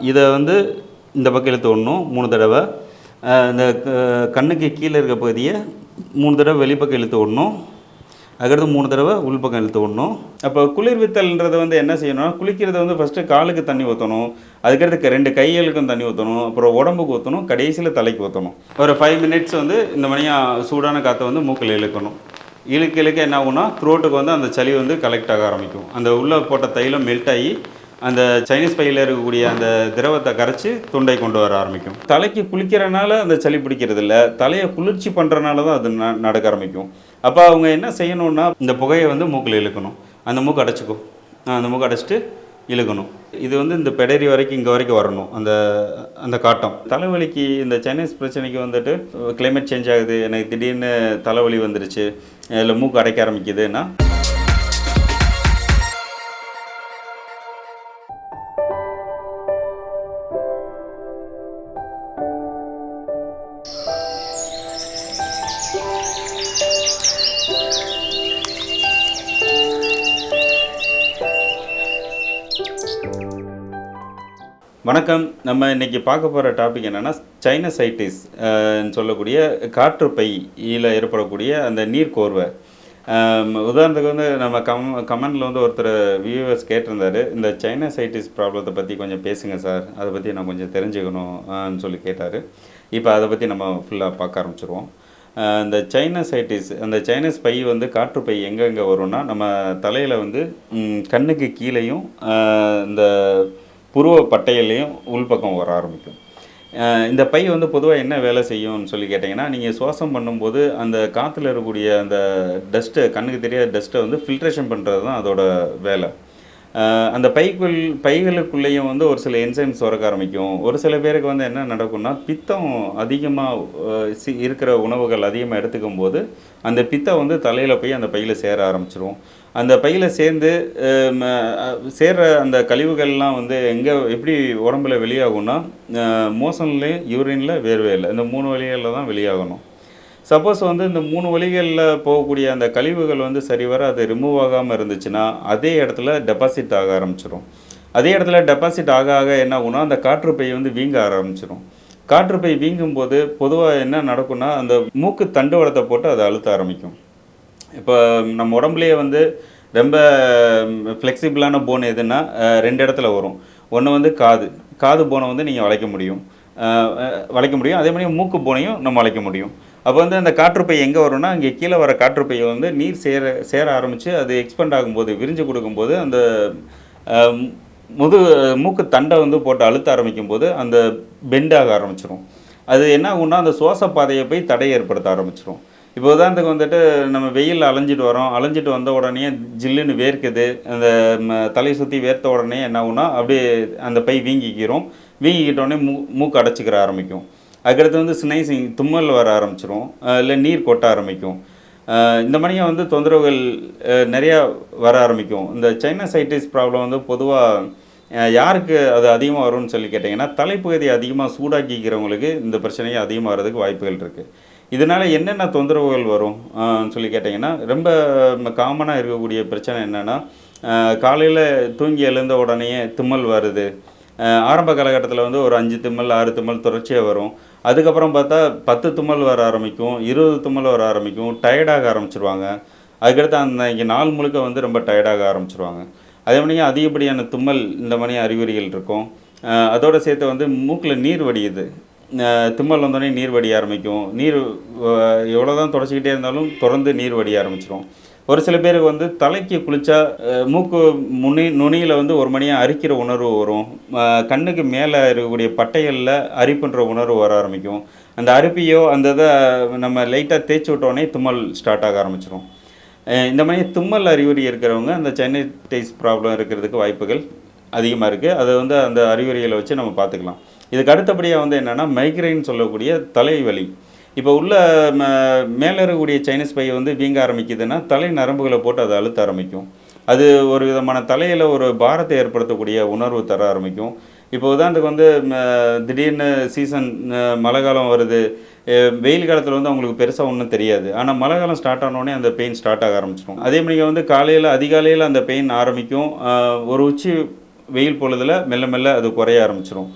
இதை வந்து இந்த பக்கம் இழுத்து விடணும் மூணு தடவை. இந்த க- கண்ணுக்கு கீழே இருக்க பகுதியை மூணு தடவை வெளிப்பக்கம் இழுத்து ஓடணும் அதுக்கடுத்து மூணு தடவை உள்பக்கம் இழுத்து விடணும். அப்போ குளிர்வித்தல்ன்றதை வந்து என்ன செய்யணும்னா குளிக்கிறத வந்து ஃபஸ்ட்டு காலுக்கு தண்ணி ஊற்றணும் அதுக்கடுத்து ரெண்டு கைகளுக்கும் தண்ணி ஊற்றணும் அப்புறம் உடம்புக்கு ஊற்றணும் கடைசியில் தலைக்கு ஊற்றணும் ஒரு ஃபைவ் மினிட்ஸ் வந்து இந்த மணியாக சூடான காற்றை வந்து மூக்கில் இழுக்கணும். இழுக்க இழுக்க என்ன ஆகும்னா த்ரோட்டுக்கு வந்து அந்த சளி வந்து கலெக்ட் ஆக ஆரம்பிக்கும். அந்த உள்ளே போட்ட தைலம் மெல்ட் ஆகி அந்த சைனீஸ் பையில் இருக்கக்கூடிய அந்த திரவத்தை கரைச்சி தொண்டை கொண்டு வர ஆரம்பிக்கும். தலைக்கு குளிக்கிறனால அந்த சளி பிடிக்கிறது இல்லை தலையை குளிர்ச்சி பண்ணுறனால தான் அது ந- நடக்க ஆரம்பிக்கும். அப்போ அவங்க என்ன செய்யணும்னா இந்த புகையை வந்து மூக்கில் இழுக்கணும். அந்த மூக்கு அடைச்சிக்கும் அந்த மூக்கு அடைச்சிட்டு இழுக்கணும். இது வந்து இந்த பெடரி வரைக்கும் இங்கே வரைக்கும் வரணும். அந்த அந்த காட்டம். தலைவலிக்கு இந்த சைனீஸ் பிரச்சனைக்கு வந்துட்டு கிளைமேட் சேஞ்ச் ஆகுது. எனக்கு திடீர்னு தலைவலி வந்துருச்சு. இல்லை மூக்கு அடைக்க ஆரம்பிக்குதுன்னா வணக்கம். நம்ம இன்றைக்கி பார்க்க போகிற டாபிக் என்னென்னா சைனசைட்டிஸ் சொல்லக்கூடிய காற்றுப்பையில் ஏற்படக்கூடிய அந்த நீர் கோர்வை உதாரணத்துக்கு வந்து நம்ம கம் கமெண்டில் வந்து ஒருத்தர் வியூவர்ஸ் கேட்டிருந்தாரு இந்த சைனசைட்டிஸ் ப்ராப்ளத்தை பற்றி கொஞ்சம் பேசுங்க சார். அதை பற்றி நான் கொஞ்சம் தெரிஞ்சுக்கணும் சொல்லி கேட்டார். இப்போ அதை பற்றி நம்ம ஃபுல்லாக பார்க்க ஆரம்பிச்சிருவோம். அஹ், இந்த சைனசைட்டிஸ் அந்த சைனஸ் பை வந்து காற்றுப்பை எங்கெங்கே வரும்னா நம்ம தலையில் வந்து கண்ணுக்கு கீழேயும் இந்த புருவ பட்டையிலையும் உள்பக்கம் வர ஆரம்பிக்கும். இந்த பை வந்து பொதுவாக என்ன வேலை செய்யும்னு சொல்லி கேட்டிங்கன்னா நீங்கள் சுவாசம் பண்ணும்போது அந்த காற்றுல இருக்கக்கூடிய அந்த டஸ்ட்டை கண்ணுக்கு தெரியாத டஸ்ட்டை வந்து ஃபில்ட்ரேஷன் பண்ணுறது தான் அதோட வேலை. அந்த பைக்குள் பைகளுக்குள்ளேயும் வந்து ஒரு சில என்சைம்ஸ் சுரக்க ஆரம்பிக்கும். ஒரு சில பேருக்கு வந்து என்ன நடக்கும்னா பித்தம் அதிகமாக இருக்கிற உணவுகள் அதிகமாக எடுத்துக்கும் போது அந்த பித்தம் வந்து தலையில் போய் அந்த பையில் சேர ஆரம்பிச்சிரும். அந்த பையில் சேர்ந்து சேர்கிற சேர்ற அந்த கழிவுகள்லாம் வந்து எங்கே எப்படி உடம்புல வெளியாகும்னா மோசன்லேயும் யூரினில் வேர்வையில் இந்த மூணு வழிகளில் தான் வெளியாகணும். சப்போஸ் வந்து இந்த மூணு வழிகளில் போகக்கூடிய அந்த கழிவுகள் வந்து சரிவர அது ரிமூவ் ஆகாமல் இருந்துச்சுன்னா அதே இடத்துல டெபாசிட் ஆக ஆரம்பிச்சிடும் அதே இடத்துல டெபாசிட் ஆக ஆக என்ன ஆகும்னா அந்த காற்றுப்பை வந்து வீங்க ஆரம்பிச்சிடும் காற்றுப்பை வீங்கும் போது பொதுவாக என்ன நடக்கும்னா அந்த மூக்கு தண்டுவடத்தை போட்டு அதை அழுத்த ஆரம்பிக்கும். இப்போ நம்ம உடம்புலேயே வந்து ரொம்ப ஃப்ளெக்சிபிளான போன் எதுன்னா ரெண்டு இடத்துல வரும். ஒன்று வந்து காது. காது போனை வந்து நீங்கள் வளைக்க முடியும். வளைக்க முடியும். அதே மாதிரி மூக்கு போனையும் நம்ம வளைக்க முடியும். அப்போ வந்து அந்த காற்றுப்பை எங்கே வரும்னா இங்கே கீழே வர காற்றுப்பை வந்து நீர் சேர சேர ஆரம்பித்து அது எக்ஸ்பெண்ட் ஆகும்போது விரிஞ்சு கொடுக்கும்போது அந்த முது மூக்கு தண்டை வந்து போட்டு அழுத்த ஆரம்பிக்கும் போது அந்த பெண்ட் ஆக அது என்ன ஆகும்னா அந்த சுவாச பாதையை போய் தடை ஏற்படுத்த ஆரம்பிச்சிடும் இப்போ உதாரணத்துக்கு வந்துட்டு நம்ம வெயில் அலைஞ்சிட்டு வரோம். அலைஞ்சிட்டு வந்த உடனே ஜில்லுன்னு வேர்க்குது. அந்த ம, தலை சுற்றி வேர்த்த உடனே என்ன ஆகும்னா அப்படியே அந்த பை வீங்கிக்கிறோம். வீங்கிக்கிட்ட உடனே மூ மூக்கு அடைச்சிக்கிற ஆரம்பிக்கும். அதுக்கடுத்து வந்து ஸ்னைசிங் தும்மல் வர ஆரம்பிச்சிரும். இல்லை நீர் கொட்ட ஆரம்பிக்கும். இந்த மாதிரியே வந்து தொந்தரவுகள் நிறையா வர ஆரம்பிக்கும். இந்த சைனசைட்டிஸ் ப்ராப்ளம் வந்து பொதுவாக யாருக்கு அது அதிகமாக வரும்னு சொல்லி கேட்டிங்கன்னா தலைப்பகுதி அதிகமாக சூடாக்கிக்கிறவங்களுக்கு இந்த பிரச்சனையை அதிகமாக வரதுக்கு வாய்ப்புகள் இருக்குது இதனால் என்னென்ன தொந்தரவுகள் வரும்? சொல்லி கேட்டிங்கன்னா ரொம்ப காமனாக இருக்கக்கூடிய பிரச்சனை என்னென்னா காலையில் தூங்கி எழுந்த உடனேயே தும்மல் வருது. ஆரம்ப காலகட்டத்தில் வந்து ஒரு அஞ்சு தும்மல் ஆறு தும்மல் தொடர்ச்சியாக வரும். அதுக்கப்புறம் பார்த்தா பத்து தும்மல் வர ஆரம்பிக்கும் இருபது தும்மல் வர ஆரம்பிக்கும் டயர்டாக ஆரம்பிச்சிருவாங்க. அதுக்கடுத்து அந்த நாள் முழுக்க வந்து ரொம்ப டயர்டாக ஆரம்பிச்சிருவாங்க. அதே மாதிரி அதிகப்படியான தும்மல் இந்த மாதிரி அறிகுறிகள் இருக்கும். அதோடு அதோட சேர்த்து வந்து மூக்கில் நீர் வடியுது. தும்மல் வந்தோடனே நீர் வடிய ஆரம்பிக்கும். நீர் எவ்வளோ தான் தொடச்சிக்கிட்டே இருந்தாலும் தொடர்ந்து நீர் வடிய ஆரம்பிச்சிடும் ஒரு சில பேருக்கு வந்து தலைக்கு குளித்தா மூக்கு முனி நுனியில் வந்து ஒரு மணியாக அரிக்கிற உணர்வு வரும். கண்ணுக்கு மேலே இருக்கக்கூடிய பட்டைகளில் அரிப்புன்ற உணர்வு வர ஆரம்பிக்கும். அந்த அரிப்பையோ அந்த இதை நம்ம லைட்டாக தேய்ச்சி விட்டோடனே தும்மல் ஸ்டார்ட் ஆக ஆரம்பிச்சிடும் இந்த மாதிரி தும்மல் அறிகுறி இருக்கிறவங்க அந்த சைனடைஸ் ப்ராப்ளம் இருக்கிறதுக்கு வாய்ப்புகள் அதிகமாக இருக்குது அதை வந்து அந்த அறிகுறிகளை வச்சு நம்ம பார்த்துக்கலாம். இதுக்கு அடுத்தபடியாக வந்து என்னென்னா மைக்ரைன் சொல்லக்கூடிய தலைவலி. இப்போ உள்ள ம- மேலே இருக்கக்கூடிய சைனஸ் பை வந்து வீங்க ஆரம்பிக்குதுன்னா தலை நரம்புகளை போட்டு அதை அழுத்த ஆரம்பிக்கும். அது ஒரு விதமான தலையில் ஒரு பாரத்தை ஏற்படுத்தக்கூடிய உணர்வு தர ஆரம்பிக்கும். இப்போ உதாரணத்துக்கு வந்து ம, திடீர்னு சீசன் மழை காலம் வருது. வெயில் காலத்தில் வந்து அவங்களுக்கு பெருசாக ஒன்றும் தெரியாது. ஆனால் மழை காலம் ஸ்டார்ட் ஆனோடனே அந்த பெயின் ஸ்டார்ட் ஆக ஆரம்பிச்சிடும். அதே மாதிரி வந்து காலையில் அதிகாலையில் அந்த பெயின் ஆரம்பிக்கும். ஒரு உச்சி வெயில் பொழுதில் மெல்ல மெல்ல அது குறைய ஆரம்பிச்சிடும்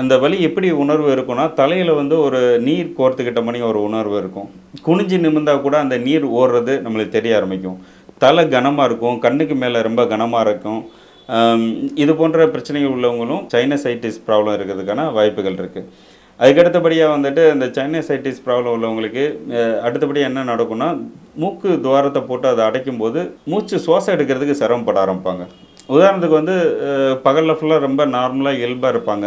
அந்த வலி எப்படி உணர்வு இருக்கும்னா தலையில் வந்து ஒரு நீர் கோர்த்துக்கிட்ட மணி ஒரு உணர்வு இருக்கும். குனிஞ்சு நிமிர்ந்தா கூட அந்த நீர் ஓடுறது நம்மளுக்கு தெரிய ஆரம்பிக்கும். தலை கனமாக இருக்கும் கண்ணுக்கு மேலே ரொம்ப கனமாக இருக்கும். இது போன்ற பிரச்சனைகள் உள்ளவங்களும் சைனசைட்டிஸ் ப்ராப்ளம் இருக்கிறதுக்கான வாய்ப்புகள் இருக்குது அதுக்கடுத்தபடியாக வந்துட்டு இந்த சைனசைட்டிஸ் ப்ராப்ளம் உள்ளவங்களுக்கு அடுத்தபடியாக என்ன நடக்கும்னா மூக்கு துவாரத்தை போட்டு அதை அடைக்கும் போது மூச்சு சுவாசம் எடுக்கிறதுக்கு சிரமப்பட ஆரம்பிப்பாங்க. உதாரணத்துக்கு வந்து பகலில் ஃபுல்லாக ரொம்ப நார்மலாக இயல்பாக இருப்பாங்க.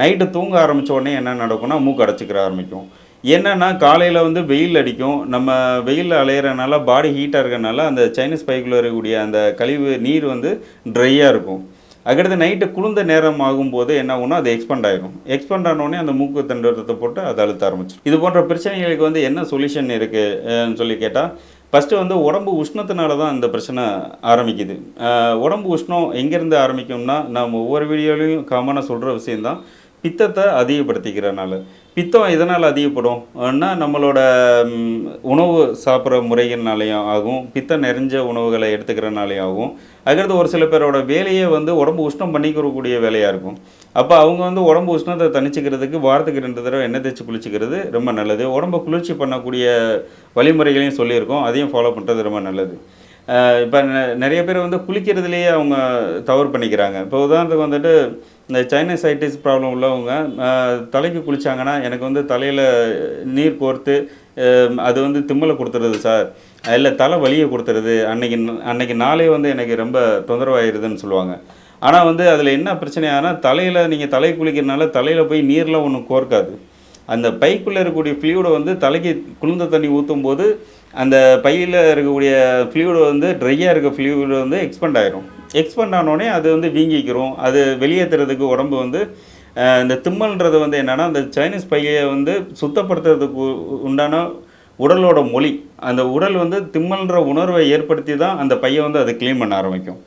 நைட்டு தூங்க ஆரம்பித்த உடனே என்ன நடக்கும்னா மூக்கு அடைச்சிக்கிற ஆரம்பிக்கும். என்னென்னா காலையில் வந்து வெயில் அடிக்கும். நம்ம வெயிலில் அலையிறனால பாடி ஹீட்டாக இருக்கிறனால அந்த சைனீஸ் பைக்குள்ளே இருக்கக்கூடிய அந்த கழிவு நீர் வந்து ட்ரையாக இருக்கும். அதுக்கடுத்து நைட்டு குளிர்ந்த நேரம் ஆகும்போது என்ன ஆகும்னா அது எக்ஸ்பெண்ட் ஆகிடும் எக்ஸ்பெண்ட் ஆனோடனே அந்த மூக்கு தண்டத்தை போட்டு அதை அழுத்த ஆரம்பிச்சிடும் இது போன்ற பிரச்சனைகளுக்கு வந்து என்ன சொல்யூஷன் இருக்குன்னு சொல்லி கேட்டால் ஃபஸ்ட்டு வந்து உடம்பு உஷ்ணத்தினால தான் இந்த பிரச்சனை ஆரம்பிக்குது. உடம்பு உஷ்ணம் எங்கேருந்து ஆரம்பிக்கும்னா நம்ம ஒவ்வொரு வீடியோலையும் காமனாக சொல்கிற விஷயந்தான் பித்தத்தை அதிகப்படுத்திக்கிறனால பித்தம் எதனால் அதிகப்படும்னா நம்மளோட உணவு சாப்பிட்ற முறைகள்னாலேயும் ஆகும். பித்தம் நிறைஞ்ச உணவுகளை எடுத்துக்கிறனாலேயும் ஆகும். அதுக்கடுத்து ஒரு சில பேரோட வேலையே வந்து உடம்பு உஷ்ணம் பண்ணிக்கிறக்கூடிய வேலையாக இருக்கும். அப்போ அவங்க வந்து உடம்பு உஷ்ணத்தை தணிச்சிக்கிறதுக்கு வாரத்துக்கு ரெண்டு தடவை எண்ணெய் தேய்ச்சி குளிச்சிக்கிறது ரொம்ப நல்லது. உடம்பை குளிர்ச்சி பண்ணக்கூடிய வழிமுறைகளையும் சொல்லியிருக்கோம். அதையும் ஃபாலோ பண்ணுறது ரொம்ப நல்லது. இப்போ நிறைய பேர் வந்து குளிக்கிறதுலேயே அவங்க தவறு பண்ணிக்கிறாங்க. இப்போ உதாரணத்துக்கு வந்துட்டு இந்த சைனசைட்டிஸ் ப்ராப்ளம் உள்ளவங்க தலைக்கு குளித்தாங்கன்னா எனக்கு வந்து தலையில் நீர் கோர்த்து அது வந்து திம்மலை கொடுத்துருது சார். இல்லை தலை வலியை கொடுத்துருது. அன்னைக்கு அன்னைக்கு நாளே வந்து எனக்கு ரொம்ப தொந்தரவாயிருதுன்னு சொல்லுவாங்க. ஆனால் வந்து அதில் என்ன பிரச்சனையானா தலையில் நீங்கள் தலை குளிக்கிறனால தலையில் போய் நீர்லாம் ஒன்றும் கோர்க்காது. அந்த பைக்குள்ளே இருக்கக்கூடிய ஃப்ளூடை வந்து தலைக்கு குளிர்ந்த தண்ணி ஊற்றும் போது அந்த பையில் இருக்கக்கூடிய ஃப்ளூடு வந்து ட்ரையாக இருக்க ஃப்ளூடு வந்து எக்ஸ்பெண்ட் ஆகிரும் எக்ஸ்பெண்ட் ஆனோடனே அது வந்து வீங்கிக்கிறோம். அது வெளியேற்றுறதுக்கு உடம்பு வந்து இந்த திம்மல்ன்றது வந்து என்னென்னா அந்த சைனீஸ் பையை வந்து சுத்தப்படுத்துறதுக்கு உண்டான உடலோட மொழி. அந்த உடல் வந்து திம்மல்ன்ற உணர்வை ஏற்படுத்தி தான் அந்த பையை வந்து அதை க்ளீன் பண்ண ஆரம்பிக்கும்.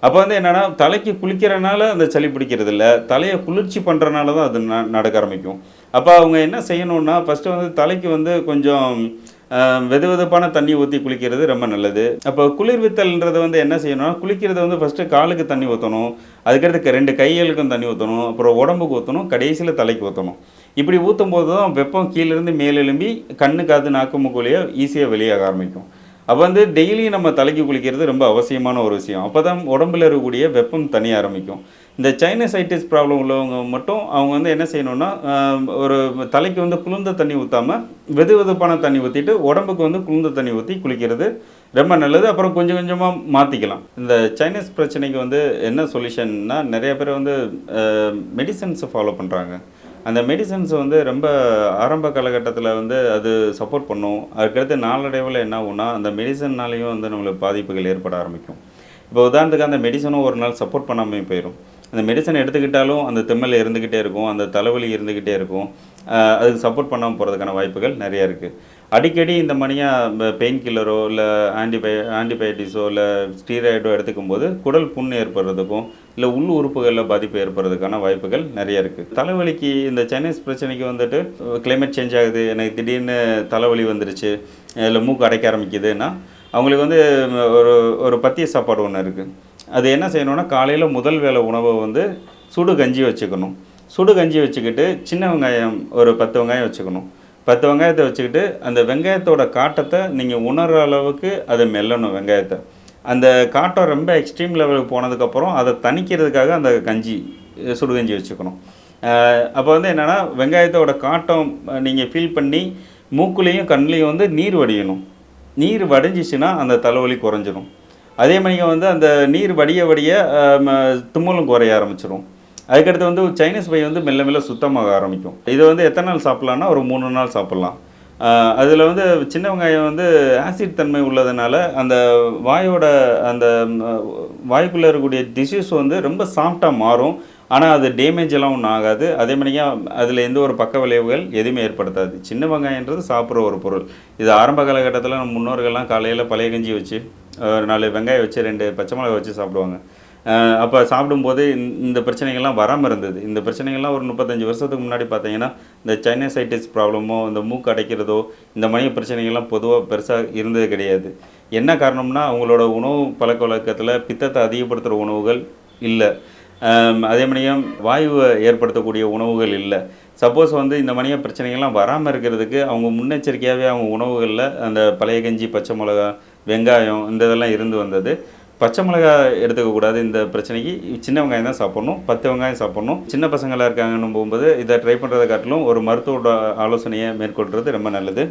அப்போ வந்து என்னென்னா தலைக்கு குளிக்கிறனால அந்த சளி பிடிக்கிறது இல்லை தலையை குளிர்ச்சி பண்ணுறனால தான் அது ந- நடக்க ஆரம்பிக்கும். அப்போ அவங்க என்ன செய்யணுன்னா ஃபஸ்ட்டு வந்து தலைக்கு வந்து கொஞ்சம் வெது வெதுப்பான தண்ணி ஊற்றி குளிக்கிறது ரொம்ப நல்லது. அப்போ குளிர்வித்தல்ன்றது வந்து என்ன செய்யணும்னா குளிக்கிறது வந்து ஃபஸ்ட்டு காலுக்கு தண்ணி ஊற்றணும் அதுக்கடுத்து ரெண்டு கைகளுக்கும் தண்ணி ஊற்றணும் அப்புறம் உடம்புக்கு ஊற்றணும் கடைசியில் தலைக்கு ஊற்றணும் இப்படி ஊற்றும் போது தான் வெப்பம் கீழேருந்து மேலெலும்பி கண்ணு காது நாக்கு மூக்குலையோ ஈஸியாக வெளியாக ஆரம்பிக்கும். அப்போ வந்து டெய்லி நம்ம தலைக்கு குளிக்கிறது ரொம்ப அவசியமான ஒரு விஷயம். அப்போ தான் உடம்புல இருக்கக்கூடிய வெப்பம் தனிய ஆரம்பிக்கும். இந்த சைனசைட்டிஸ் ப்ராப்ளம் உள்ளவங்க மட்டும் அவங்க வந்து என்ன செய்யணும்னா ஒரு தலைக்கு வந்து குளிர்ந்த தண்ணி ஊற்றாம வெது வெதுப்பான தண்ணி ஊற்றிட்டு உடம்புக்கு வந்து குளிர்ந்த தண்ணி ஊற்றி குளிக்கிறது ரொம்ப நல்லது. அப்புறம் கொஞ்சம் கொஞ்சமாக மாற்றிக்கலாம் இந்த சைனீஸ் பிரச்சனைக்கு வந்து என்ன சொல்யூஷன்னா நிறைய பேர் வந்து மெடிசன்ஸை ஃபாலோ பண்ணுறாங்க அந்த மெடிசன்ஸ் வந்து ரொம்ப ஆரம்ப காலகட்டத்தில் வந்து அது சப்போர்ட் பண்ணும். அதுக்கடுத்து நாளடைவில் என்ன ஆகும்னா அந்த மெடிசன்னாலேயும் வந்து நம்மளுக்கு பாதிப்புகள் ஏற்பட ஆரம்பிக்கும். இப்போ உதாரணத்துக்கு அந்த மெடிசனும் ஒரு நாள் சப்போர்ட் பண்ணாமல் போயிடும் அந்த மெடிசன் எடுத்துக்கிட்டாலும் அந்த திம்மல் இருந்துக்கிட்டே இருக்கும் அந்த தலைவலி இருந்துக்கிட்டே இருக்கும். அதுக்கு சப்போர்ட் பண்ணாமல் போகிறதுக்கான வாய்ப்புகள் நிறைய இருக்குது அடிக்கடி இந்த மாதிரியாக பெயின் கில்லரோ இல்லை ஆன்டிபய ஆன்டிபயோட்டிக்ஸோ இல்லை ஸ்டீராய்டோ எடுத்துக்கும் போது குடல் புண் ஏற்படுறதுக்கும் இல்லை உள் உறுப்புகளில் பாதிப்பு ஏற்படுறதுக்கான வாய்ப்புகள் நிறைய இருக்குது தலைவலிக்கு இந்த சைனீஸ் பிரச்சனைக்கு வந்துட்டு கிளைமேட் சேஞ்ச் ஆகுது எனக்கு திடீர்னு தலைவலி வந்துருச்சு இல்லை மூக்கு அடைக்க ஆரம்பிக்குதுன்னா அவங்களுக்கு வந்து ஒரு ஒரு பத்திய சாப்பாடு ஒன்று இருக்குது அது என்ன செய்யணும்னா காலையில் முதல் வேளை உணவை வந்து சுடு கஞ்சி வச்சுக்கணும். சுடு கஞ்சி வச்சுக்கிட்டு சின்ன வெங்காயம் ஒரு பத்து வெங்காயம் வச்சுக்கணும். பத்து வெங்காயத்தை வச்சுக்கிட்டு அந்த வெங்காயத்தோட காட்டத்தை நீங்கள் உணர்கிற அளவுக்கு அதை மெல்லணும் வெங்காயத்தை. அந்த காட்டம் ரொம்ப எக்ஸ்ட்ரீம் லெவலுக்கு போனதுக்கப்புறம் அதை தணிக்கிறதுக்காக அந்த கஞ்சி சுடுகஞ்சி வச்சுக்கணும். அப்போ வந்து என்னென்னா வெங்காயத்தோட காட்டம் நீங்கள் ஃபீல் பண்ணி மூக்குலேயும் கண்ணிலையும் வந்து நீர் வடியணும். நீர் வடிஞ்சிச்சுன்னா அந்த தலைவலி குறைஞ்சிரும். அதே மாதிரி வந்து அந்த நீர் வடிய வடிய தும்மலும் குறைய ஆரம்பிச்சிடும் அதுக்கடுத்து வந்து சைனீஸ் பை வந்து மெல்ல மெல்ல சுத்தமாக ஆரம்பிக்கும். இதை வந்து எத்தனை நாள் சாப்பிட்லான்னா ஒரு மூணு நாள் சாப்பிட்லாம். அதில் வந்து சின்ன வெங்காயம் வந்து ஆசிட் தன்மை உள்ளதுனால அந்த வாயோட அந்த வாய்க்குள்ளே இருக்கக்கூடிய டிஷ்யூஸ் வந்து ரொம்ப சாஃப்டாக மாறும். ஆனால் அது டேமேஜ் எல்லாம் ஒன்றும் ஆகாது. அதே மாதிரியா அதில் எந்த ஒரு பக்க விளைவுகள் எதுவுமே ஏற்படுத்தாது. சின்ன வெங்காயன்றது சாப்பிட்ற ஒரு பொருள். இது ஆரம்ப காலகட்டத்தில் நம்ம முன்னோர்கள்லாம் காலையில் பழைய கஞ்சி வச்சு ஒரு நாலு வெங்காயம் வச்சு ரெண்டு பச்சை மிளகாய் வச்சு சாப்பிடுவாங்க. அப்போ சாப்பிடும்போது இந்த- பிரச்சனைகள்லாம் வராமல் இருந்தது. இந்த பிரச்சனைகள்லாம் ஒரு முப்பத்தஞ்சு வருஷத்துக்கு முன்னாடி பார்த்தீங்கன்னா இந்த சைனசைட்டிஸ் ப்ராப்ளமோ இந்த மூக்கு அடைக்கிறதோ இந்த மாதிரி பிரச்சனைகள்லாம் பொதுவாக பெருசாக இருந்தது கிடையாது. என்ன காரணம்னா அவங்களோட உணவு பழக்க வழக்கத்தில் பித்தத்தை அதிகப்படுத்துகிற உணவுகள் இல்லை. அதே மாதிரியும் வாயுவை ஏற்படுத்தக்கூடிய உணவுகள் இல்லை. சப்போஸ் வந்து இந்த மணிய பிரச்சனைகள்லாம் வராமல் இருக்கிறதுக்கு அவங்க முன்னெச்சரிக்கையாகவே அவங்க உணவுகளில் அந்த பழைய கஞ்சி பச்சை மிளகா வெங்காயம் இந்த இதெல்லாம் இருந்து வந்தது. பச்சை மிளகாய் எடுத்துக்கக்கூடாது இந்த பிரச்சனைக்கு. சின்ன வெங்காயம் தான் சாப்பிட்ணும் பத்து வெங்காயம் சாப்பிட்ணும். சின்ன பசங்களாக இருக்காங்கன்னு போகும்போது இதை ட்ரை பண்ணுறதை காட்டிலும் ஒரு மருத்துவோட ஆலோசனையை மேற்கொள்கிறது ரொம்ப நல்லது.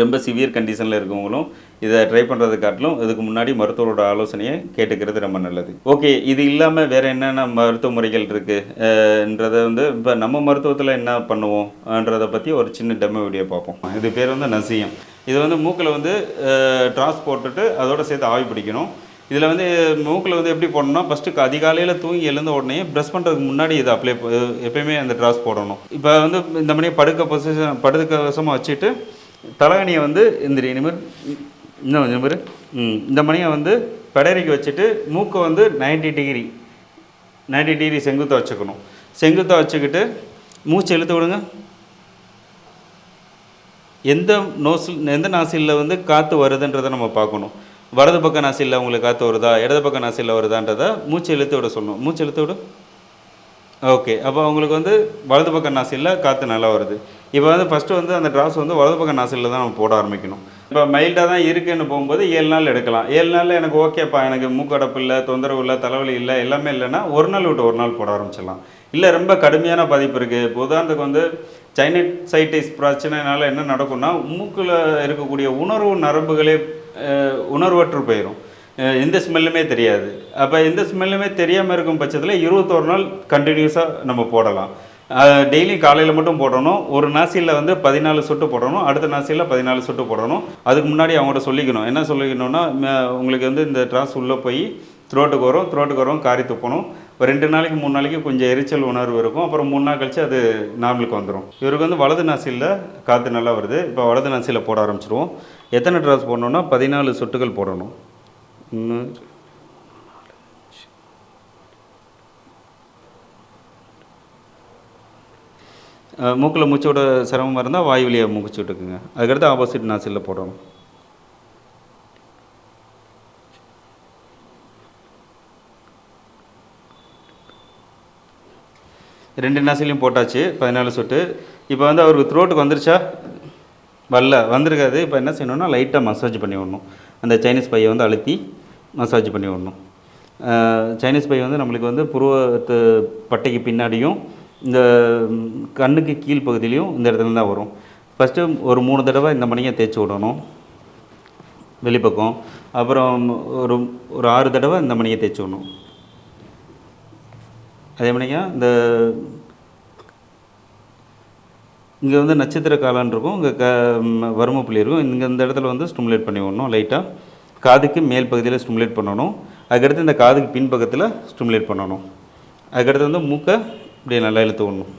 ரொம்ப சிவியர் கண்டிஷனில் இருக்கவங்களும் இதை ட்ரை பண்ணுறது காட்டிலும் இதுக்கு முன்னாடி மருத்துவரோட ஆலோசனையை கேட்டுக்கிறது ரொம்ப நல்லது. ஓகே இது இல்லாமல் வேறு என்னென்ன மருத்துவ முறைகள் இருக்குன்றதை வந்து இப்போ நம்ம மருத்துவத்தில் என்ன பண்ணுவோம்ன்றதை பற்றி ஒரு சின்ன டெமோ வீடியோ பார்ப்போம். இது பேர் வந்து நசியம். இது வந்து மூக்கில் வந்து ட்ராஸ் போட்டுட்டு அதோட சேர்த்து ஆவி பிடிக்கணும். இதில் வந்து மூக்கில் வந்து எப்படி போடணும்னா ஃபஸ்ட்டு அதிகாலையில் தூங்கி எழுந்த உடனே ப்ரெஷ் பண்ணுறதுக்கு முன்னாடி இதை அப்ளை எப்பயுமே அந்த ட்ராஸ் போடணும். இப்போ வந்து இந்த மாதிரி படுக்க பொசிஷன் படுக்க வசமாக வச்சுட்டு தலகணியை வந்து இந்த இனிமேல் இன்னும் கொஞ்சம் பேர் இந்த மணியை வந்து பெடரிக்கு வச்சுட்டு மூக்கை வந்து 90 டிகிரி 90 டிகிரி செங்குத்தாக வச்சுக்கணும். செங்குத்தாக வச்சுக்கிட்டு மூச்சு இழுத்து விடுங்க. எந்த நோசில் எந்த நாசிலில் வந்து காற்று வருதுன்றதை நம்ம பார்க்கணும். வலது பக்க நாசிலில் உங்களுக்கு காற்று வருதா இடது பக்க நாசிலில் வருதான்றதை மூச்சு இழுத்து விட சொல்லணும். மூச்சு இழுத்து விடு. ஓகே. அப்போ அவங்களுக்கு வந்து வலது பக்க நாசிலில் காற்று நல்லா வருது. இப்போ வந்து ஃபஸ்ட்டு வந்து அந்த ட்ராஸ் வந்து வலது பக்க நாசிலில் தான் நம்ம போட ஆரம்பிக்கணும். இப்போ மைல்டாக தான் இருக்குன்னு போகும்போது ஏழு நாள் எடுக்கலாம். ஏழு நாளில் எனக்கு ஓகேப்பா எனக்கு மூக்கடப்பு இல்லை தொந்தரவு இல்லை தலைவலி இல்லை எல்லாமே இல்லைன்னா ஒரு நாள் விட்டு ஒரு நாள் போட ஆரம்பிச்சிடலாம். இல்லை ரொம்ப கடுமையான பாதிப்பு இருக்குது இப்போ உதாரணத்துக்கு வந்து சைனசைட்டிஸ் பிரச்சனைனால என்ன நடக்கும்னா மூக்கில் இருக்கக்கூடிய உணர்வு நரம்புகளே உணர்வற்று போயிடும் எந்த ஸ்மெல்லுமே தெரியாது. அப்போ எந்த ஸ்மெல்லுமே தெரியாமல் இருக்கும் பட்சத்தில் இருபத்தோரு நாள் கண்டினியூஸாக நம்ம போடலாம். டெய்லி காலையில் மட்டும் போடணும். ஒரு நாசியில் வந்து பதினாலு சொட்டு போடணும். அடுத்த நாசியில் பதினாலு சொட்டு போடணும். அதுக்கு முன்னாடி அவங்கள்ட்ட சொல்லிக்கணும். என்ன சொல்லிக்கணும்னா உங்களுக்கு வந்து இந்த ட்ராஸ் உள்ளே போய் த்ரோட்டுக்கு வரும். த்ரோட்டுக்கு வரும். காரி துப்பணும். ஒரு ரெண்டு நாளைக்கு மூணு நாளைக்கு கொஞ்சம் எரிச்சல் உணர்வு இருக்கும். அப்புறம் மூணு நாள் கழிச்சு அது நார்மலுக்கு வந்துடும் இவருக்கு வந்து வலது நாசியில் காற்று நல்லா வருது. இப்போ வலது நாசியில் போட ஆரம்பிச்சிருவோம். எத்தனை ட்ரெஸ் போடணும்னா பதினாலு சொட்டுகள் போடணும். ஒன்று மூக்கில் மூச்சோட சிரமமாக இருந்தால் வாய் வழியாக மூச்சு விட்டுக்குங்க அதுக்கடுத்து ஆப்போசிட் நாசியில் போடணும். ரெண்டு நாசிலையும் போட்டாச்சு பதினாலு சொட்டு. இப்போ வந்து அவருக்கு த்ரோட்டுக்கு வந்துருச்சா? வரல. வந்திருக்காது. இப்போ என்ன செய்யணும்னா லைட்டாக மசாஜ் பண்ணி விடணும். அந்த சைனீஸ் பையை வந்து அழுத்தி மசாஜ் பண்ணி விடணும். சைனீஸ் பை வந்து நம்மளுக்கு வந்து புருவத்து பட்டைக்கு பின்னாடியும் இந்த கண்ணுக்கு கீழ் பகுதியிலையும் இந்த இடத்துல தான் வரும். ஃபஸ்ட்டு ஒரு மூணு தடவை இந்த மணியை தேய்ச்சி விடணும். வெளிப்பக்கம். அப்புறம் ஒரு ஒரு ஆறு தடவை இந்த மணியை தேய்ச்சி விடணும். அதே மாதிரிங்க இந்த இங்கே வந்து நட்சத்திர காலான் இருக்கும் இங்கே க வரும புள்ளி இருக்கும். இங்கே இந்த இடத்துல வந்து ஸ்டிமுலேட் பண்ணி விடணும் லைட்டாக காதுக்கு மேல் பகுதியில் ஸ்டிமுலேட் பண்ணணும். அதுக்கடுத்து இந்த காதுக்கு பின் பக்கத்தில் ஸ்டிமுலேட் பண்ணணும். அதுக்கடுத்து வந்து மூக்கை இப்படியே நல்லா இழுத்து விடணும்.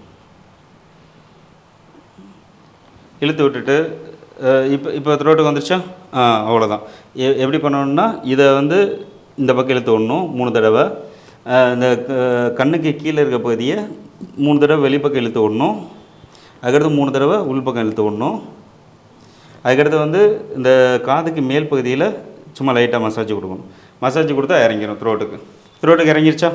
இழுத்து விட்டுட்டு இப்போ இப்போ த்ரோட்டுக்கு வந்துருச்சா? ஆ அவ்வளோதான் எ எப்படி பண்ணணும்னா இதை வந்து இந்த பக்கம் இழுத்து விடணும் மூணு தடவை. இந்த க- கண்ணுக்கு கீழே இருக்க பகுதியை மூணு தடவை வெளிப்பக்கம் இழுத்து விடணும். அதுக்கடுத்து மூணு தடவை உள்பக்கம் இழுத்து விடணும். அதுக்கடுத்து வந்து இந்த காதுக்கு மேல் பகுதியில் சும்மா லைட்டாக மசாஜ் கொடுக்கணும். மசாஜ் கொடுத்தா இறங்கிடும் த்ரோட்டுக்கு த்ரோட்டுக்கு இறங்கிருச்சா?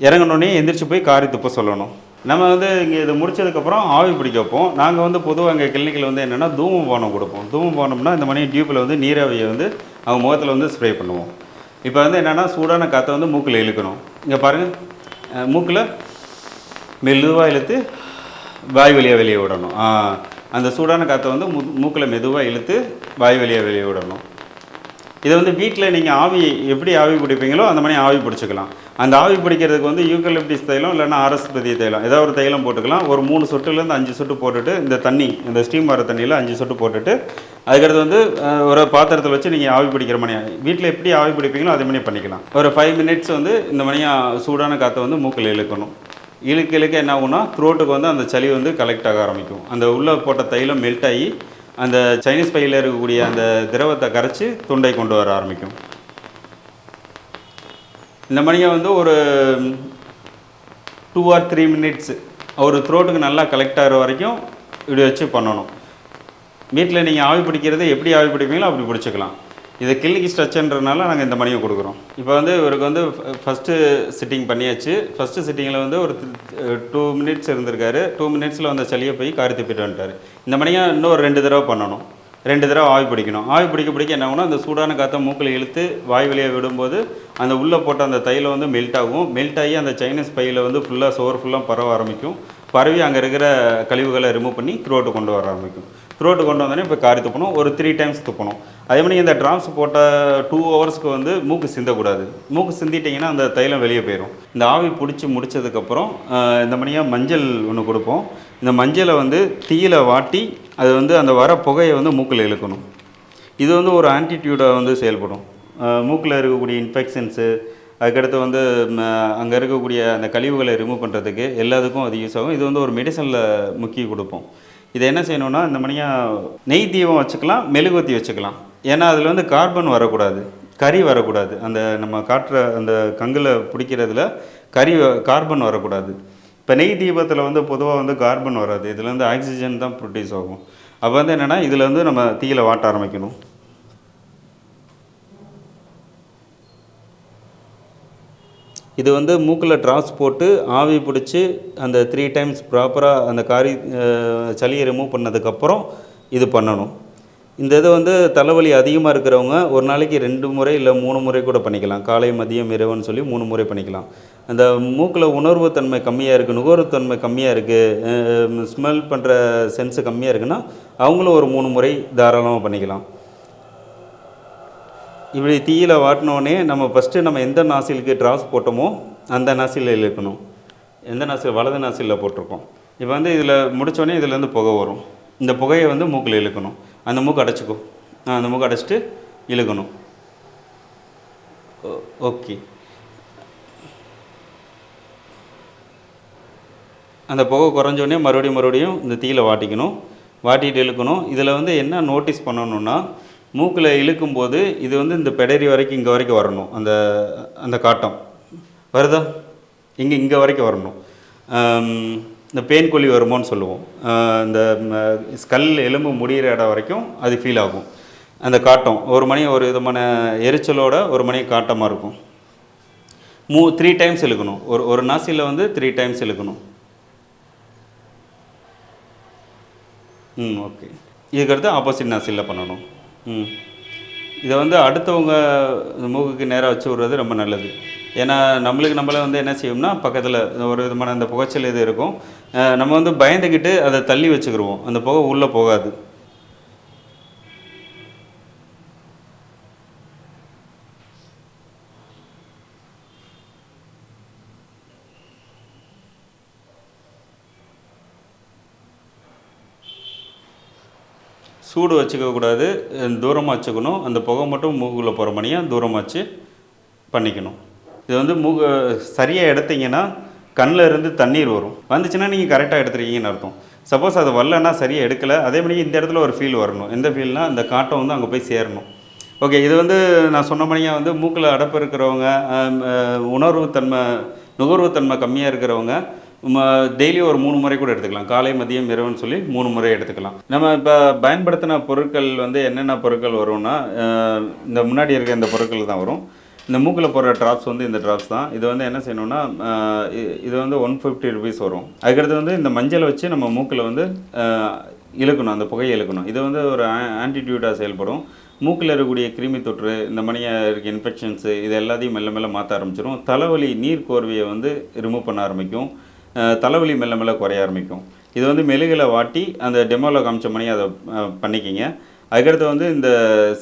இறங்கினோடனே எந்திரிச்சு போய் காரி துப்ப சொல்லணும். நம்ம வந்து இங்கே இது முடிச்சதுக்கப்புறம் ஆவி பிடிக்க வைப்போம். நாங்கள் வந்து பொதுவாக எங்கள் கிளினிக்கில் வந்து என்னென்னா தூமபானம் கொடுப்போம். தூமபானம்னா இந்த மாதிரி டியூப்பில் வந்து நீராவியை வந்து அவங்க முகத்தில் வந்து ஸ்ப்ரே பண்ணுவோம். இப்போ வந்து என்னென்னா சூடான காற்றை வந்து மூக்கில் இழுக்கணும். இங்கே பாருங்கள் மூக்கில் மெதுவாக இழுத்து வாய் வழியாக வெளியே விடணும். ஆ அந்த சூடான காற்றை வந்து மூ மூக்கில் மெதுவாக இழுத்து வாய் வழியாக வெளியே விடணும். இதை வந்து வீட்டில் நீங்கள் ஆவி எப்படி ஆவி பிடிப்பீங்களோ அந்த மாதிரி ஆவி பிடிச்சிக்கலாம். அந்த ஆவி பிடிக்கிறதுக்கு வந்து யூக்கலிப்டிஸ் தைலம் இல்லைன்னா ஆரஸ்பதி தைலம். ஏதாவது ஒரு தைலம் போட்டுக்கலாம். ஒரு மூணு சொட்டுலேருந்து அஞ்சு சொட்டு போட்டுட்டு இந்த தண்ணி இந்த ஸ்டீம் வர தண்ணியில் அஞ்சு சொட்டு போட்டுட்டு அதுக்கடுத்து வந்து ஒரு பாத்திரத்தில் வச்சு நீங்கள் ஆவி பிடிக்கிற மாதிரி வீட்டில் எப்படி ஆவி பிடிப்பீங்களோ அதே மாதிரி பண்ணிக்கலாம். ஒரு ஃபைவ் மினிட்ஸ் வந்து இந்த மணியாக சூடான காற்றை வந்து மூக்கில் இழுக்கணும். இழுக்க இழுக்க என்ன ஆகும்னா த்ரோட்டுக்கு வந்து அந்த சளி வந்து கலெக்ட் ஆக ஆரம்பிக்கும். அந்த உள்ளே போட்ட தைலம் மெல்ட் ஆகி அந்த சைனீஸ் பையில் இருக்கக்கூடிய அந்த திரவத்தை கரைச்சி துண்டை கொண்டு வர ஆரம்பிக்கும். இந்த மணியை வந்து ஒரு டூ ஆர் த்ரீ மினிட்ஸ் ஒரு த்ரோட்டுக்கு நல்லா கலெக்ட் ஆகிற வரைக்கும் இப்படி வச்சு பண்ணணும். வீட்டில் நீங்கள் ஆவி பிடிக்கிறது எப்படி ஆவி பிடிப்பீங்களோ அப்படி பிடிச்சிக்கலாம். இது கிளினிக் ஸ்ட்ரெச்சன்றதுனால நாங்கள் இந்த மணியை கொடுக்குறோம். இப்போ வந்து இவருக்கு வந்து ஃபஸ்ட்டு சிட்டிங் பண்ணியாச்சு. ஃபஸ்ட்டு சிட்டிங்கில் வந்து ஒரு டூ மினிட்ஸ் இருந்திருக்காரு. டூ மினிட்ஸில் வந்த சளியை போய் காரி துப்பிட்டு வந்துட்டார். இந்த மணியை இன்னும் ஒரு ரெண்டு தடவை பண்ணணும். ரெண்டு தடவை ஆவி பிடிக்கணும். ஆவி பிடிக்க பிடிக்க என்ன ஆகும்னா அந்த சூடான காற்றை மூக்கில் இழுத்து வாய் வழியாக விடும்போது அந்த உள்ளே போட்ட அந்த தையில் வந்து மெல்ட் ஆகும். மெல்ட் ஆகி அந்த சைனீஸ் பையில் வந்து ஃபுல்லாக சோறு ஃபுல்லாக பரவ ஆரம்பிக்கும். பரவி அங்கே இருக்கிற கழிவுகளை ரிமூவ் பண்ணி த்ரோட்டு கொண்டு வர ஆரம்பிக்கும். த்ரோட்டு கொண்டு வந்தோடனே இப்போ காரி துப்பணும். ஒரு த்ரீ டைம்ஸ் துப்பணும். அதே மாதிரி இந்த ட்ராப்ஸ் போட்ட டூ ஹவர்ஸ்க்கு வந்து மூக்கு சிந்தக்கூடாது. மூக்கு சிந்திட்டிங்கன்னா அந்த தைலம் வெளியே போயிடும் இந்த ஆவி பிடிச்சி முடிச்சதுக்கப்புறம் இந்த மணியாக மஞ்சள் ஒன்று கொடுப்போம். இந்த மஞ்சளை வந்து தீயில வாட்டி அது வந்து அந்த வர புகையை வந்து மூக்கில் இழுக்கணும். இது வந்து ஒரு ஆன்டிடியூடாக வந்து செயல்படும். மூக்கில் இருக்கக்கூடிய இன்ஃபெக்ஷன்ஸு அதுக்கடுத்து வந்து அங்கே இருக்கக்கூடிய அந்த கழிவுகளை ரிமூவ் பண்ணுறதுக்கு எல்லாத்துக்கும் அது யூஸ் ஆகும். இது வந்து ஒரு மெடிசனில் முக்கிய கொடுப்போம். இதை என்ன செய்யணும்னா இந்த மணியாக நெய் தீபம் வச்சுக்கலாம் மெழுகுவத்தி வச்சுக்கலாம். ஏன்னா அதில் வந்து கார்பன் வரக்கூடாது கறி வரக்கூடாது. அந்த நம்ம காட்டுற அந்த கங்கில் பிடிக்கிறதுல கறி வ- கார்பன் வரக்கூடாது. இப்போ நெய் தீபத்தில் வந்து பொதுவாக வந்து கார்பன் வராது. இதில் வந்து ஆக்சிஜன் தான் ப்ரொடியூஸ் ஆகும். அப்போ வந்து என்னென்னா இதில் வந்து நம்ம தீயில வாட்ட ஆரம்பிக்கணும். இது வந்து மூக்கில் ட்ராப்ஸ் போட்டு ஆவி பிடிச்சி அந்த த்ரீ டைம்ஸ் ப்ராப்பராக அந்த காரி சளியை ரிமூவ் பண்ணதுக்கப்புறம் இது பண்ணணும். இந்த இது வந்து தலைவலி அதிகமாக இருக்கிறவங்க ஒரு நாளைக்கு ரெண்டு முறை இல்லை மூணு முறை கூட பண்ணிக்கலாம். காலை மதியம் இரவுன்னு சொல்லி மூணு முறை பண்ணிக்கலாம். அந்த மூக்கில் உணர்வு தன்மை கம்மியாக இருக்குது நுகர்வுத்தன்மை கம்மியாக இருக்குது ஸ்மெல் பண்ணுற சென்ஸு கம்மியாக இருக்குன்னா அவங்களும் ஒரு மூணு முறை தாராளமாக பண்ணிக்கலாம். இப்படி தீயில் வாட்டினோடனே நம்ம ஃபஸ்ட்டு நம்ம எந்த நாசிலுக்கு ட்ராப்ஸ் போட்டோமோ அந்த நாசிலில் இழுக்கணும். எந்த நாசில்? வலது நாசிலில் போட்டிருக்கோம். இப்போ வந்து இதில் முடித்தோடனே இதுலேருந்து புகை வரும். இந்த புகையை வந்து மூக்கில் இழுக்கணும். அந்த மூக்கு அடைச்சிக்கும் ஆ, அந்த மூக்கு அடைச்சிட்டு இழுக்கணும். ஓ- ஓகே. அந்த புகை குறைஞ்சோடனே மறுபடியும் மறுபடியும் இந்த தீயில வாட்டிக்கணும். வாட்டிட்டு இழுக்கணும். இதில் வந்து என்ன நோட்டீஸ் பண்ணணுன்னா மூக்கில் இழுக்கும்போது இது வந்து இந்த பெடரி வரைக்கும் இங்கே வரைக்கும் வரணும். அந்த அந்த காட்டம். வருதா? இங்கே இங்கே வரைக்கும் வரணும். இந்த பேன் கொல்லி வருமோன்னு சொல்லுவோம். இந்த ஸ்கல் எலும்பு முடிகிற இடம் வரைக்கும் அது ஃபீல் ஆகும். அந்த காட்டம். ஒரு மணி ஒரு விதமான எரிச்சலோட ஒரு மணி காட்டமாக இருக்கும். மூ த்ரீ டைம்ஸ் இழுக்கணும். ஒரு ஒரு நாசியில் வந்து த்ரீ டைம்ஸ் இழுக்கணும். ம் ஓகே இதுக்கடுத்து ஆப்போசிட் நாசியில் பண்ணணும். இதை வந்து அடுத்தவங்க மூக்குக்கு நேராக வச்சு விடுறது ரொம்ப நல்லது. ஏன்னா நம்மளுக்கு நம்மளே வந்து என்ன செய்வோம்னா பக்கத்தில் ஒரு விதமான அந்த புகைச்சல் இது இருக்கும். நம்ம வந்து பயந்துக்கிட்டு அதை தள்ளி வச்சுக்கிடுவோம் அந்த புகை உள்ளே போகாது. சூடு வச்சுக்கக்கூடாது தூரமாக வச்சுக்கணும். அந்த புகை மட்டும் மூக்குள்ளே போகிற மணியாக தூரமாக வச்சு பண்ணிக்கணும். இது வந்து மூக்கு சரியாக எடுத்தீங்கன்னா கண்ணில் இருந்து தண்ணீர் வரும். வந்துச்சுன்னா நீங்கள் கரெக்டாக எடுத்துருக்கீங்கன்னு அர்த்தம். சப்போஸ் அது வரலன்னா சரியாக எடுக்கலை அதே மாதிரி இந்த இடத்துல ஒரு ஃபீல் வரணும். எந்த ஃபீல்னா அந்த காட்டம் வந்து அங்கே போய் சேரணும். ஓகே இது வந்து நான் சொன்ன மணியாக வந்து மூக்கில் அடப்பு இருக்கிறவங்க உணர்வுத்தன்மை நுகர்வுத்தன்மை கம்மியாக இருக்கிறவங்க டெய்லி ஒரு மூணு முறை கூட எடுத்துக்கலாம். காலை மதியம் இரவுன்னு சொல்லி மூணு முறை எடுத்துக்கலாம். நம்ம இப்போ பயன்படுத்தின பொருட்கள் வந்து என்னென்ன பொருட்கள் வரும்னா இந்த முன்னாடி இருக்க இந்த பொருட்கள் தான் வரும். இந்த மூக்கில் போடுற ட்ராப்ஸ் வந்து இந்த ட்ராப்ஸ் தான். இது வந்து என்ன செய்யணும்னா இது வந்து ஒன் ஃபிஃப்டி ருபீஸ் வரும். அதுக்கடுத்து வந்து இந்த மஞ்சளை வச்சு நம்ம மூக்கில் வந்து இழுக்கணும். அந்த புகையை இழுக்கணும். இது வந்து ஒரு ஆன்டிடியூட்டாக செயல்படும். மூக்கில் இருக்கக்கூடிய கிருமி தொற்று இந்த மணியாக இருக்க இன்ஃபெக்ஷன்ஸு இது எல்லாத்தையும் மெல்ல மெல்ல மாற்ற ஆரம்பிச்சிடும் தலைவலி நீர் கோர்வையை வந்து ரிமூவ் பண்ண ஆரம்பிக்கும். தலைவலி மெல்ல மெல்ல குறைய ஆரம்பிக்கும். இது வந்து மெழுகில் வாட்டி அந்த டெமோவில் காமிச்ச மணி அதை பண்ணிக்கிங்க. அதுக்கடுத்து வந்து இந்த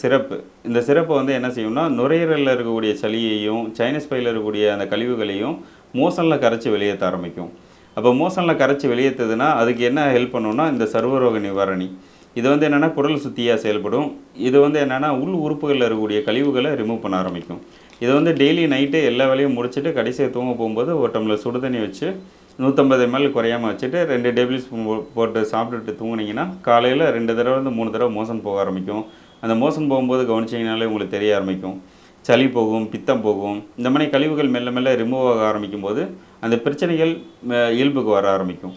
சிறப்பு. இந்த சிறப்பை வந்து என்ன செய்யும்னா நுரையீரலில் இருக்கக்கூடிய சளியையும் சைனஸ் பையில் இருக்கக்கூடிய அந்த கழிவுகளையும் மோசனில் கரைச்சி வெளியேற்ற ஆரம்பிக்கும். அப்போ மோசனில் கரைச்சி வெளியேற்றுதுன்னா அதுக்கு என்ன ஹெல்ப் பண்ணுன்னா இந்த சர்வரோக நிவாரணி. இது வந்து என்னென்னா குடல் சுத்தியாக செயல்படும். இது வந்து என்னென்னா உள் உறுப்புகளில் இருக்கக்கூடிய கழிவுகளை ரிமூவ் பண்ண ஆரம்பிக்கும். இது வந்து டெய்லி நைட்டு எல்லா வேலையும் முடிச்சுட்டு கடைசியாக தூங்க போகும்போது ஒரு டம்ளர் சுடு தண்ணி வச்சு நூற்றம்பது எம்எல் குறையாமல் வச்சுட்டு ரெண்டு டேபிள் ஸ்பூன் போட்டு சாப்பிட்டுட்டு தூங்குனீங்கன்னா காலையில் ரெண்டு தடவை வந்து மூணு தடவை மோசன் போக ஆரம்பிக்கும். அந்த மோசன் போகும்போது கவனிச்சிங்கனாலே உங்களுக்கு தெரிய ஆரம்பிக்கும். சளி போகும் பித்தம் போகும். இந்த மாதிரி கழிவுகள் மெல்ல மெல்ல ரிமூவ் ஆக ஆரம்பிக்கும் போது அந்த பிரச்சனைகள் இயல்புக்கு வர ஆரம்பிக்கும்.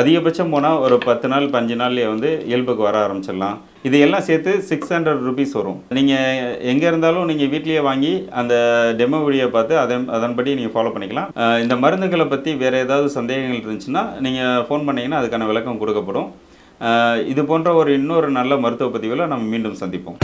அதிகபட்சம் போனால் ஒரு பத்து நாள் பஞ்சு நாள்லேயே வந்து இயல்புக்கு வர ஆரம்பிச்சிடலாம். இது எல்லாம் சேர்த்து சிக்ஸ் ஹண்ட்ரட் ருபீஸ் வரும். நீங்கள் எங்கே இருந்தாலும் நீங்கள் வீட்லேயே வாங்கி அந்த டெமோ வீடியோ பார்த்து அதன் அதன்படி நீங்கள் ஃபாலோ பண்ணிக்கலாம். இந்த மருந்துகளை பற்றி வேறு ஏதாவது சந்தேகங்கள் இருந்துச்சுன்னா நீங்கள் ஃபோன் பண்ணிங்கன்னா அதுக்கான விளக்கம் கொடுக்கப்படும். இது போன்ற ஒரு இன்னொரு நல்ல மருத்துவ பதிவில் நம்ம மீண்டும் சந்திப்போம்.